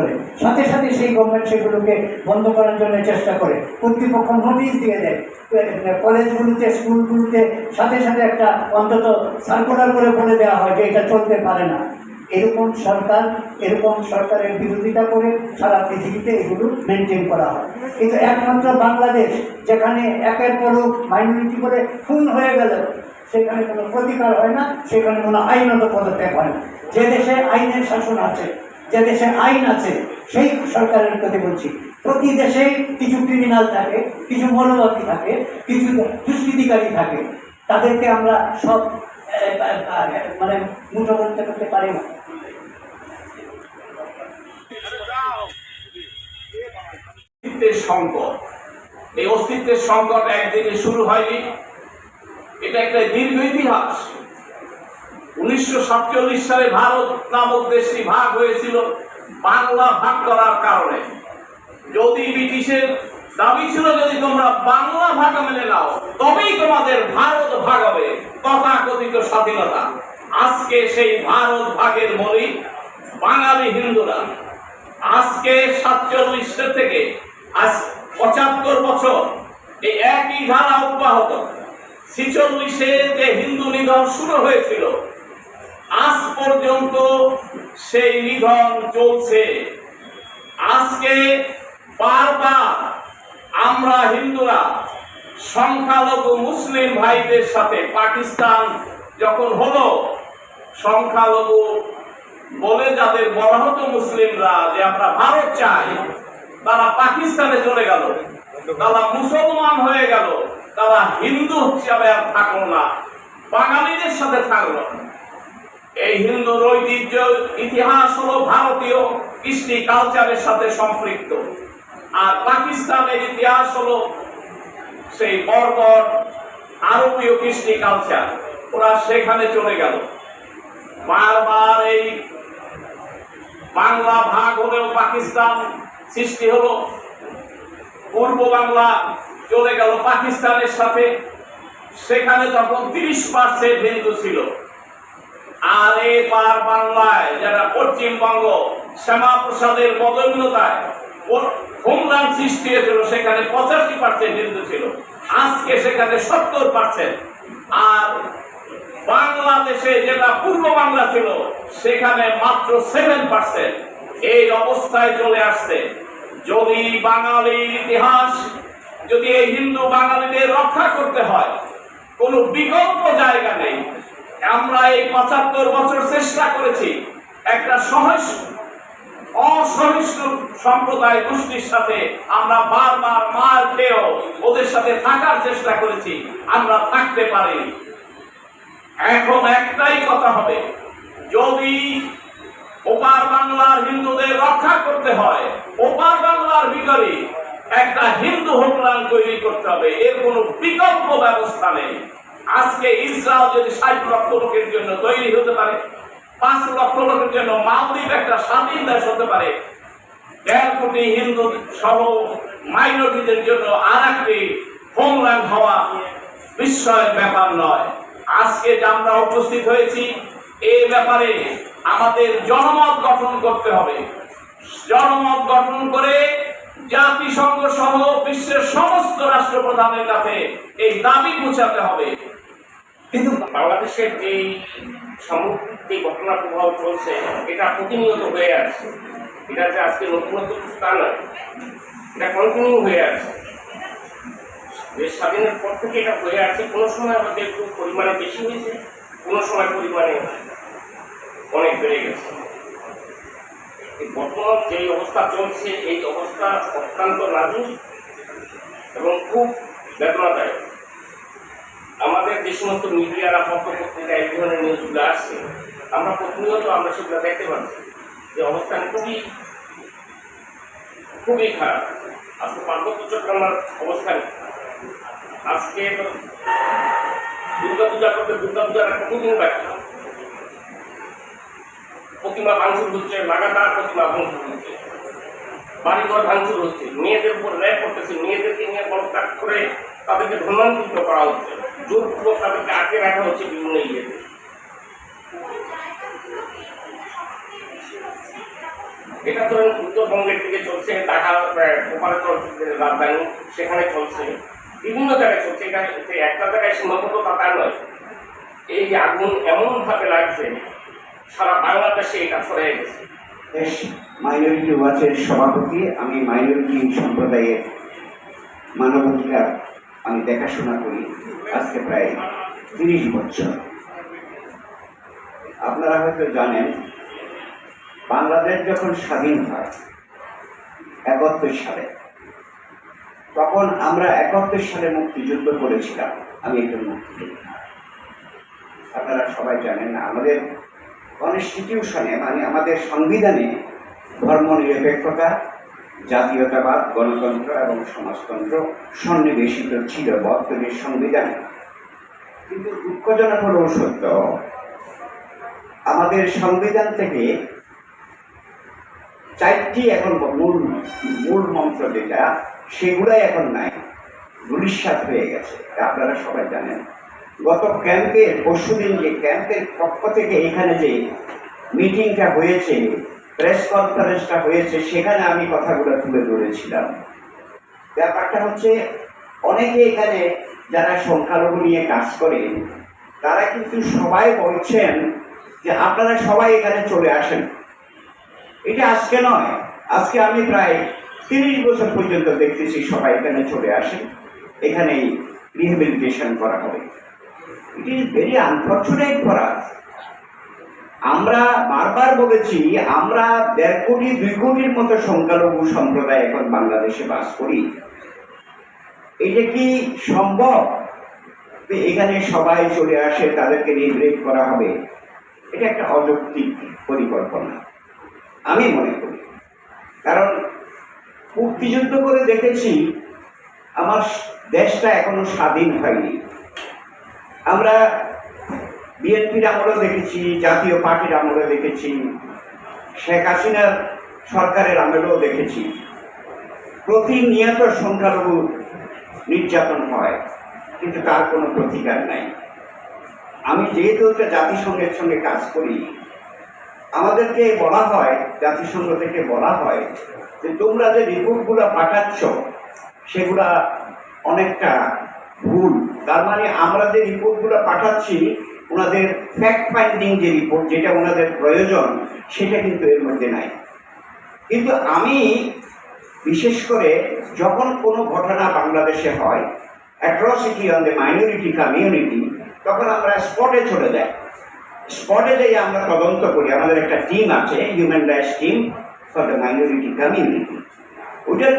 করে। সাথে সাথে সেই গভর্নমেন্ট সেগুলোকে বন্ধ করার জন্য চেষ্টা করে। কর্তৃপক্ষ নোটিশ দিয়ে দেয়। কলেজগুলোতে, স্কুলগুলোতে সাথে সাথে একটা অন্তত সার্কুলার করে বলে দেওয়া হয় যে এটা চলতে পারে না। এরকম সরকার, এরকম সরকারের বিরোধিতা করে সারা পৃথিবীতে এগুলো মেনটেন করা হয়। কিন্তু একমাত্র বাংলাদেশ, যেখানে একের পর মাইনরিটি করে খুন হয়ে গেল, সেখানে কোনো প্রতিকার হয় না, সেখানে কোনো আইনত পদত্যাগ হয় না। যে দেশে আইনের শাসন আছে যে দেশে আইন আছে, সেই সরকারের প্রতি বলছি। প্রতি দেশে কিছু ক্রিমিনাল থাকে, কিছু মনোবাদী থাকে, কিছু দুষ্কৃতিকারী থাকে। তাদেরকে আমরা সব মানে মুঠো করতে করতে পারি না। অস্তিত্বের সংকট। এই অস্তিত্বের সংকট একদিনে শুরু হয়নি। এটা একটা দীর্ঘ ইতিহাস। উনিশশো সাতচল্লিশ সালে ভারত নামক দেশটি ভাগ হয়েছিল বাংলা ভাগ করার কারণে। যদি ব্রিটিশের দাবি ছিল যদি তোমরা বাংলা ভাগ মেনে নাও, তবেই তোমাদের ভারত ভাগ হবে। তথাকথিত স্বাধীনতা। আজকে সেই ভারত ভাগের মূলই বাঙালি হিন্দুরা। আজকে সাতচল্লিশ থেকে আজ পঁচাত্তর বছর এই একই ধারা অব্যাহত। ছিচল্লিশে যে হিন্দু নিধন শুরু হয়েছিল আজ পর্যন্ত সেই নিধন চলছে। আজকে বারবার আমরা হিন্দুরা, সংখ্যালঘু মুসলিম ভাইদের সাথে পাকিস্তান যখন হলো, সংখ্যালঘু বলে যাদের বলা হতো মুসলিমরা যে আমরা ভারত চাই, তারা পাকিস্তানে চলে গেল। তারা মুসলমান হয়ে গেল। তারা হিন্দু হিসাবে আর থাকল না। বাঙালিদের সাথে থাকল এই হিন্দুর ঐতিহ্য ইতিহাস হলো ভারতীয় কৃষ্টি কালচারের সাথে সম্পৃক্ত। আর পাকিস্তানের ইতিহাস হলো সেই বর্বর আরবীয় কৃষ্টি কালচার। ওরা সেখানে চলে গেল। বারবার এই বাংলা ভাগ হলেও পাকিস্তান সৃষ্টি হলো। পূর্ব বাংলা চলে গেল পাকিস্তানের সাথে। সেখানে তখন তিরিশ পার্সেন্ট হিন্দু ছিল। আর এবার বাংলায় যারা পশ্চিমবঙ্গ শ্যামা প্রসাদের বদন্যতায় হোমল্যান্ড সৃষ্টি হয়েছিল, সেখানে পঁচাশি পার্সেন্ট হিন্দু ছিল। আজকে সেখানে সত্তর পার্সেন্ট আর বাংলাদেশে যেটা পূর্ব বাংলা ছিল, সেখানে মাত্র সেভেন পার্সেন্ট এই অবস্থায় চলে আসছে। যদি বাঙালির ইতিহাস, যদি এই হিন্দু বাঙালিদের রক্ষা করতে হয়, কোনো বিকল্প জায়গা নেই। আমরা এই পঁচাত্তর বছর চেষ্টা করেছি একটা সহজ অসহিষ্ণু সম্প্রদায় গোষ্ঠীর সাথে আমরা বারবার মার খেয়েও ওদের সাথে থাকার চেষ্টা করেছি, আমরা থাকতে পারি এখন একটাই কথা হবে, যদি ওপার বাংলার হিন্দুদের রক্ষা করতে হয়, ওপার বাংলার ভিতরে একটা হিন্দু হোমল্যান্ড তৈরি করতে হবে, এর কোনো বিকল্প ব্যবস্থা নেই। আজকে ইসরায়েল যদি ষাট লক্ষ লোকের জন্য তৈরি হতে পারে, পাঁচ লক্ষ লোকের জন্য মালদ্বীপ একটা স্বাধীন দেশ হতে পারে, দেড় কোটি হিন্দু সহ মাইনরিটিদের জন্য আর একটি হোমল্যান্ড হওয়া বিস্ময়ের ব্যাপার নয়। আজকে যে আমরা উপস্থিত হয়েছি এই ব্যাপারে আমাদের জনমত গঠন করতে হবে। জনমত গঠন করে জাতিসংঘ সহ বিশ্বের সমস্ত রাষ্ট্রপ্রধানের কাছে এই দাবি পৌঁছাতে হবে। কিন্তু বাংলাদেশের যে সামগ্রিক ঘটনা প্রবাহ চলছে, এটা প্রতিনিয়ত হয়ে আছে এটা যে আজকে নতুনত্ব তা নয়, এটা কন্টিনিউ হয়ে আছে দেশ স্বাধীনের পর থেকে এটা হয়ে আছে কোনো সময় আমাদের একটু পরিমাণে বেশি হয়েছে, কোনো সময় পরিমাণে অনেক বেড়ে গেছে। বর্তমান যে অবস্থা চলছে, এই অবস্থা অত্যন্ত নাজুক এবং খুব বেদনাদায়ক। যে সমস্ত মিডিয়ারা পত্রপত্রিকা এই ধরনের নিউজগুলো আসছে, আমরা প্রতিনিয়ত আমরা সেগুলো দেখতে পাচ্ছি। যে অবস্থান খুবই খুবই খারাপ। আজকে পার্বত্য চট্টগ্রামের অবস্থান। আজকে তো দুর্গা পূজা করতে দুর্গা পূজার একটা দুদিন বাকি। প্রতিমা ভাঙচুর হচ্ছে, লাগাতার প্রতিমা ভাঙচুর হচ্ছে। বাড়িঘর ভাঙচুর হচ্ছে। মেয়েদের উপর র্যাপ করতেছে। মেয়েদেরকে নিয়ে বলত্যাগ করে তাদেরকে ধর্মান্তরিত করা হচ্ছে। জোরপূর্বক তাদেরকে রাখা হচ্ছে বিভিন্ন ইয়েতে। এটা উত্তরবঙ্গের দিকে চলছে ঢাকা ওপারে চলছে রাজধানী, সেখানে চলছে। বিভিন্ন জায়গায় চলছে, এটা একটা জায়গায় সীমাবদ্ধ তা নয়। এই আগুন এমনভাবে লাগছে, সারা বাংলাদেশে এটা ছড়িয়ে গেছে। মাইনরিটি ওয়াচের সভাপতি, আমি মাইনরিটি সম্প্রদায়ের মানবাধিকার আমি দেখাশোনা করি। আজকে প্রায় তিরিশ বছর। আপনারা হয়তো জানেন, বাংলাদেশ যখন স্বাধীন হয়, একাত্তর সালে, তখন আমরা একাত্তর সালে মুক্তিযুদ্ধ করেছিলাম। আমি একজন মুক্তিযোদ্ধা আপনারা সবাই জানেন, আমাদের কনস্টিটিউশনে মানে আমাদের সংবিধানে ধর্ম নিরপেক্ষতা জাতীয়তাবাদ, গণতন্ত্র এবং সমাজতন্ত্র সন্নিবেশিত ছিল বর্তমানের সংবিধানে। কিন্তু দুঃখজনক হলেও সত্য, আমাদের সংবিধান থেকে চারটি এখন মূল মূল মন্ত্র যেটা, সেগুলাই এখন নাই দুলিশ্বাস হয়ে গেছে আপনারা সবাই জানেন। গত ক্যাম্পে পরশুদিন যে ক্যাম্পের পক্ষ থেকে এখানে যে মিটিংটা হয়েছে প্রেস কনফারেন্সটা হয়েছে, সেখানে আমি কথাগুলো তুলে ধরেছিলাম। ব্যাপারটা হচ্ছে, অনেকে এখানে যারা সংখ্যালঘু নিয়ে কাজ করে তারা কিন্তু সবাই বলছেন যে আপনারা সবাই এখানে চলে আসেন। এটা আজকে নয়, আজকে আমি প্রায় তিরিশ বছর পর্যন্ত দেখতেছি সবাই এখানে চলে আসেন এখানেই রিহেবিলিটেশন করা হবে। It is very unfortunate for us আমরা বারবার বলেছি, আমরা দেড় কোটি, দুই কোটির মতো সংখ্যালঘু সম্প্রদায় এখন বাংলাদেশে বাস করি। এটা কি সম্ভব? এখানে সবাই চলে আসে, তাদেরকে রিগ্রেট করা হবে। এটা একটা অযৌক্তিক পরিকল্পনা, আমি মনে করি। কারণ মুক্তিযুদ্ধ করে দেখেছি, আমার দেশটা এখনও স্বাধীন হয়নি। আমরা বিএনপির আমলে দেখেছি, জাতীয় পার্টির আমলে দেখেছি, শেখ হাসিনার সরকারের আমলেও দেখেছি। প্রতিনিয়ত সংখ্যালঘু নির্যাতন হয়, কিন্তু তার কোনো প্রতিকার নাই। আমি যেহেতু একটা জাতিসংঘের সঙ্গে কাজ করি, আমাদেরকে বলা হয়, জাতিসংঘ থেকে বলা হয়, যে তোমরা যে রিপোর্টগুলো পাঠাচ্ছ, সেগুলা অনেকটা ভুল। তার মানে আমরা যে রিপোর্টগুলো পাঠাচ্ছি ওনাদের ফ্যাক্ট ফাইন্ডিং যে রিপোর্ট যেটা ওনাদের প্রয়োজন, সেটা কিন্তু এর মধ্যে নাই। কিন্তু আমি বিশেষ করে যখন কোনো ঘটনা বাংলাদেশে হয় atrocity on the minority community তখন আমরা স্পটে চলে যাই। স্পটে যাই আমরা তদন্ত করি। আমাদের একটা টিম আছে human rights team for the minority community ওটার